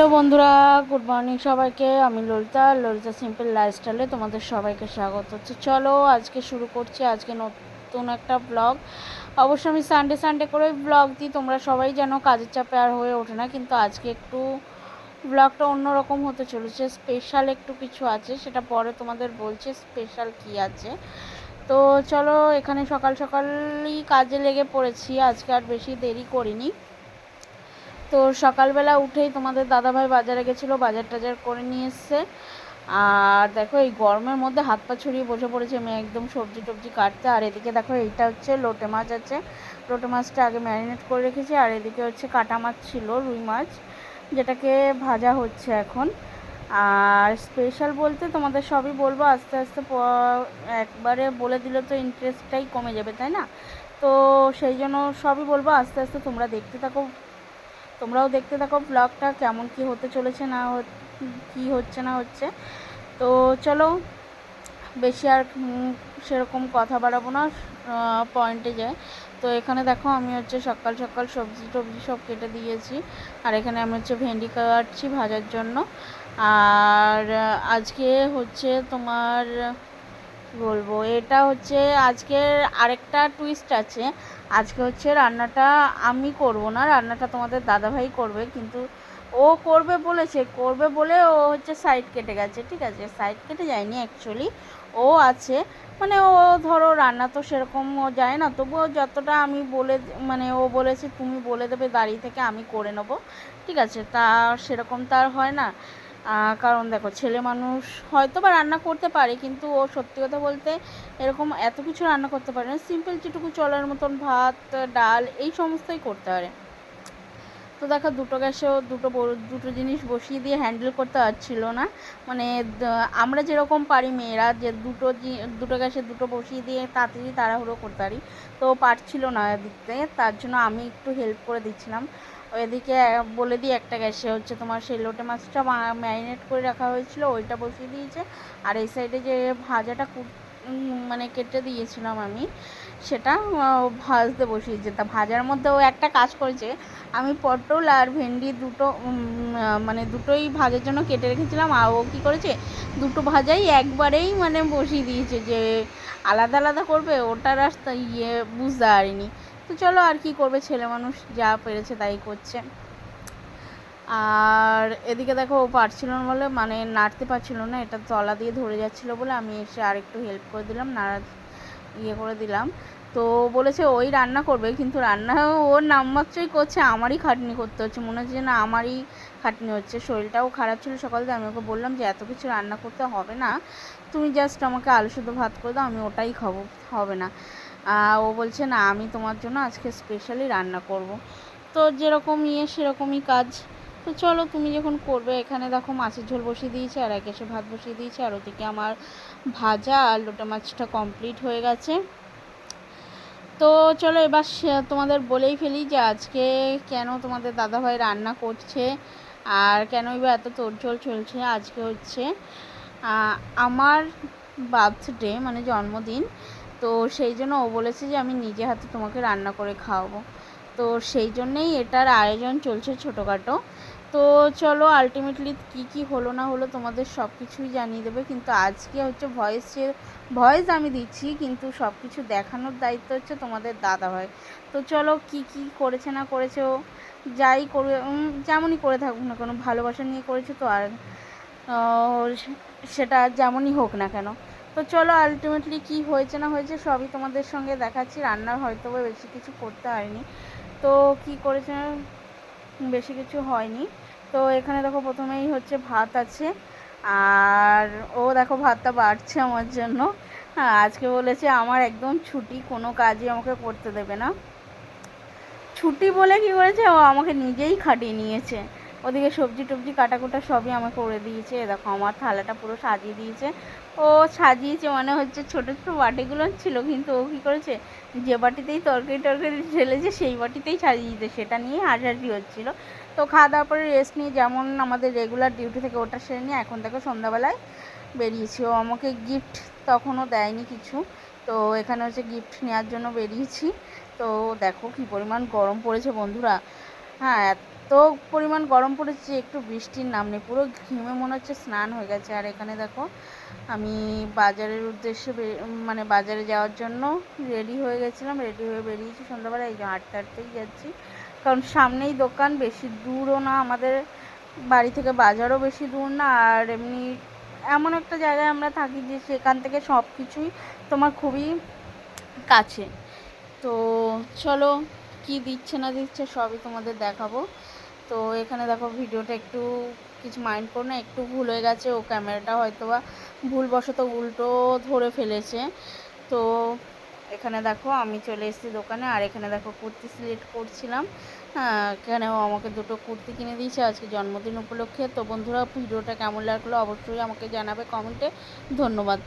Hello বন্ধুরা good morning সবাইকে। আমি ললিতা ললিতা সিম্পল লাইফস্টাইলে তোমাদের সবাইকে স্বাগত হচ্ছে চলো আজকে শুরু করছি আজকে নতুন একটা ব্লগ অবশ্য আমি সানডে সানডে করে ব্লগ দিই, তোমরা সবাই জানো কাজের চাপে আর হয়ে ওঠে না, কিন্তু আজকে একটু ব্লগটা অন্যরকম হতে চলেছে স্পেশাল একটু কিছু আছে, সেটা পরে তোমাদের বলছে স্পেশাল কি আছে। তো চলো এখানে সকাল সকালই কাজে লেগে পড়েছি, আজকে আর বেশি দেরি করিনি। তো সকালবেলা উঠেই তোমাদের দাদাভাই বাজারে গেছিল, বাজার টাজার করে নিয়ে এসছে। আর দেখো এই গরমের মধ্যে হাত পা ছড়িয়ে বসে পড়েছে মেয়ে, একদম সবজি টবজি কাটতে। আর এদিকে দেখো এইটা হচ্ছে লোটে মাছ আছে। লোটে মাছটা আগে ম্যারিনেট করে রেখেছি, আর এদিকে হচ্ছে কাটা মাছ ছিল, রুই মাছ, যেটাকে ভাজা হচ্ছে এখন। আর স্পেশাল বলতে তোমাদের সবই বলব, আস্তে আস্তে একবারে বলে দিলে তো ইন্টারেস্টটাই কমে যাবে, তাই না? তো সেই জন্য সবই বলব, আস্তে আস্তে তোমরা দেখতে থাকো। তোমরাও দেখতে থাকো ব্লগটা, কেমন কি হতে চলেছে না কি হচ্ছে না হচ্ছে। তো চলো, বেশি আর সেরকম কথা বাড়াবো না পয়েন্টে যায় তো এখানে দেখো আমি হচ্ছে সকাল সকাল সবজি টবজি সব কেটে দিয়েছি, আর এখানে আমি হচ্ছে ভেন্ডি কাটছি ভাজার জন্য। আর আজকে হচ্ছে তোমার বলব, এটা হচ্ছে আজকের আরেকটা টুইস্ট আছে। আজকে হচ্ছে রান্নাটা আমি করব না, রান্নাটা তোমাদের দাদাভাই করবে, কিন্তু ও করবে বলেছে, করবে বলে ও হচ্ছে সাইড কেটে গেছে, ঠিক আছে? সাইড কেটে যায়নি অ্যাকচুয়ালি ও আছে মানে ও ধরো রান্না তো সেরকম ও যায় না, তবুও যতটা আমি বলে মানে ও বলেছে তুমি বলে দেবে, দাঁড়িয়ে থেকে আমি করে নেব, ঠিক আছে? তা সেরকম তার হয় না। কারণ দেখো, ছেলে মানুষ হয়তো বা রান্না করতে পারে, কিন্তু ও সত্যি কথা বলতে এরকম এত কিছু রান্না করতে পারে না। সিম্পল যেটুকু চলার মতন ভাত, ডাল, এই সমস্তই করতে পারে। তো দেখো, দুটো গ্যাসেও দুটো দুটো জিনিস বসিয়ে দিয়ে হ্যান্ডেল করতে পারছিল না। মানে আমরা যেরকম পারি মেয়েরা যে দুটো দুটো গ্যাসে দুটো বসিয়ে দিয়ে তাড়াতাড়ি তাড়াহুড়ো করতে পারি। তো পারছিল না দিতে তার জন্য আমি একটু হেল্প করে দিচ্ছিলাম। ওইদিকে বলে দিই একটা গ্যাসে হচ্ছে তোমার সেই লোটে মাছটা ম্যারিনেট করে রাখা হয়েছিল, ওইটা বসিয়ে দিয়েছে। আর এই সাইডে যে ভাজাটা মানে কেটে দিয়েছিলাম আমি, সেটা ভাজতে বসিয়েছে। তা ভাজার মধ্যে ও একটা কাজ করেছে, আমি পটল আর ভেন্ডি দুটো মানে দুটোই ভাজার জন্য কেটে রেখেছিলাম। আর ও কী করেছে, দুটো ভাজাই একবারেই মানে বসিয়ে দিয়েছে যে আলাদা আলাদা করবে, ওটার রাস্তা ইয়ে বুঝতে পারিনি। তো চলো আর কি করবে ছেলে মানুষ, যা পেরেছে তাই করছে। আর এদিকে দেখো, ও পারছিল না বলে মানে নাড়তে পারছিল না, এটা তলা দিয়ে ধরে যাচ্ছিল বলে আমি এসে আর একটু হেল্প করে দিলাম, নাড়া ইয়ে করে দিলাম। তো বলেছে, ওই রান্না করবে। কিন্তু রান্না ওর নামমাত্রই করছে, আমারই খাটনি করতে হচ্ছে। মনে হচ্ছে না আমারই খাটনি হচ্ছে। শরীরটাও খারাপ ছিল সকাল থেকে আমি ওকে বললাম যে, এত কিছু রান্না করতে হবে না। তুমি জাস্ট আমাকে আলু শুধু ভাত করে দাও, আমি ওটাই খাব, হবে না। ও বলছে, না, আমি তোমার জন্য আজকে স্পেশালি রান্না করব। তো যেরকম ইয়ে সেরকমই কাজ। তো চলো, তুমি যখন করবে, এখানে দেখো মাছের ঝোল বসিয়ে দিয়েছে, আর এক এসে ভাত বসিয়ে দিয়েছে, আর ওদিকে আমার ভাজা আর লোটা মাছটা কমপ্লিট হয়ে গেছে। তো চলো, এবার তোমাদের বলেই ফেলি যে আজকে কেন তোমাদের দাদাভাই রান্না করছে, আর কেন এবার এত তোড়ঝোড় চলছে। আজকে হচ্ছে আমার বার্থডে মানে জন্মদিন তো সেই জন্য ও বলেছে যে আমি নিজে হাতে তোমাকে রান্না করে খাওয়াবো। তো সেই জন্যেই এটার আয়োজন চলছে ছোটোখাটো। তো চলো আলটিমেটলি কী কী হলো না হলো তোমাদের সব কিছুই জানিয়ে দেবে। কিন্তু আজকে হচ্ছে ভয়েস ভয়েস আমি দিচ্ছি, কিন্তু সব কিছু দেখানোর দায়িত্ব হচ্ছে তোমাদের দাদা ভাই তো চলো কি কি করেছে না করেছে ও, যাই করে যেমনই করে থাকুক না কেন, ভালোবাসা নিয়ে করেছে তো আর সেটা যেমনই হোক না কেন। তো চলো আলটিমেটলি কি হয়েছে না হয়েছে সবই তোমাদের সঙ্গে দেখাচ্ছি। রান্নার হয়তো বেশি কিছু করতে হয়নি। তো কি করেছে বেশি কিছু হয়নি। তো এখানে দেখো প্রথমেই হচ্ছে ভাত আছে। আর ও দেখো ভাতটা বাড়ছে আমার জন্য। হ্যাঁ আজকে বলেছে আমার একদম ছুটি, কোনো কাজই আমাকে করতে দেবে না। ছুটি বলে কি করেছে? ও আমাকে নিজেই খাটিয়ে নিয়েছে। ওদিকে সবজি টবজি কাটাকুটা সবই আমাকে করে দিয়েছে। দেখো, আমার থালাটা পুরো সাজিয়ে দিয়েছে। ও সাজিয়েছে মানে হচ্ছে ছোটো ছোটো বাটিগুলো ছিল, কিন্তু ও কী করেছে? যে বাটিতেই তরকারি টরকারি ঢেলেছে, সেই বাটিতেই সাজিয়ে দিতে সেটা নিয়ে হাসাহাসি হচ্ছিল। তো খাওয়া দাওয়ার পরে রেস্ট নিয়ে যেমন আমাদের রেগুলার ডিউটি থেকে ওটা সেরে নিয়ে এখন থেকে সন্ধ্যাবেলায় বেরিয়েছি। ও আমাকে গিফট তখনও দেয়নি কিছু। তো এখানে হচ্ছে গিফট নেওয়ার জন্য বেরিয়েছি। তো দেখো কী পরিমাণ গরম পড়েছে বন্ধুরা। হ্যাঁ এত পরিমাণ গরম পড়েছে একটু বৃষ্টির নাম নেই। পুরো ঘিমে মনে হচ্ছে স্নান হয়ে গেছে। আর এখানে দেখো, আমি বাজারের উদ্দেশ্যে মানে বাজারে যাওয়ার জন্য রেডি হয়ে গেছিলাম। রেডি হয়ে বেরিয়েছি সন্ধ্যাবেলা এই যে হাঁটতে হাঁটতেই যাচ্ছি। কারণ সামনেই দোকান, বেশি দূরও না। আমাদের বাড়ি থেকে বাজারও বেশি দূর না। আর এমনি এমন একটা জায়গায় আমরা থাকি যে সেখান থেকে সব কিছুই তোমার খুবই কাছে। তো চলো কি দিচ্ছে না দিচ্ছে সবই তোমাদের দেখাবো। তো এখানে দেখো ভিডিওটা একটু কিছু মাইন্ড করো না একটু ভুল হয়ে গেছে ও ক্যামেরাটা হয়তো বা ভুলবশত উল্টো ধরে ফেলেছে। তো এখানে দেখো আমি চলে এসেছি দোকানে আর এখানে দেখো কুর্তি সিলেক্ট করছিলাম। হ্যাঁ, এখানেও আমাকে দুটো কুর্তি কিনে দিয়েছে আজকে জন্মদিন উপলক্ষে। তো বন্ধুরা ভিডিওটা কেমন লাগল অবশ্যই আমাকে জানাবে কমেন্টে। ধন্যবাদ।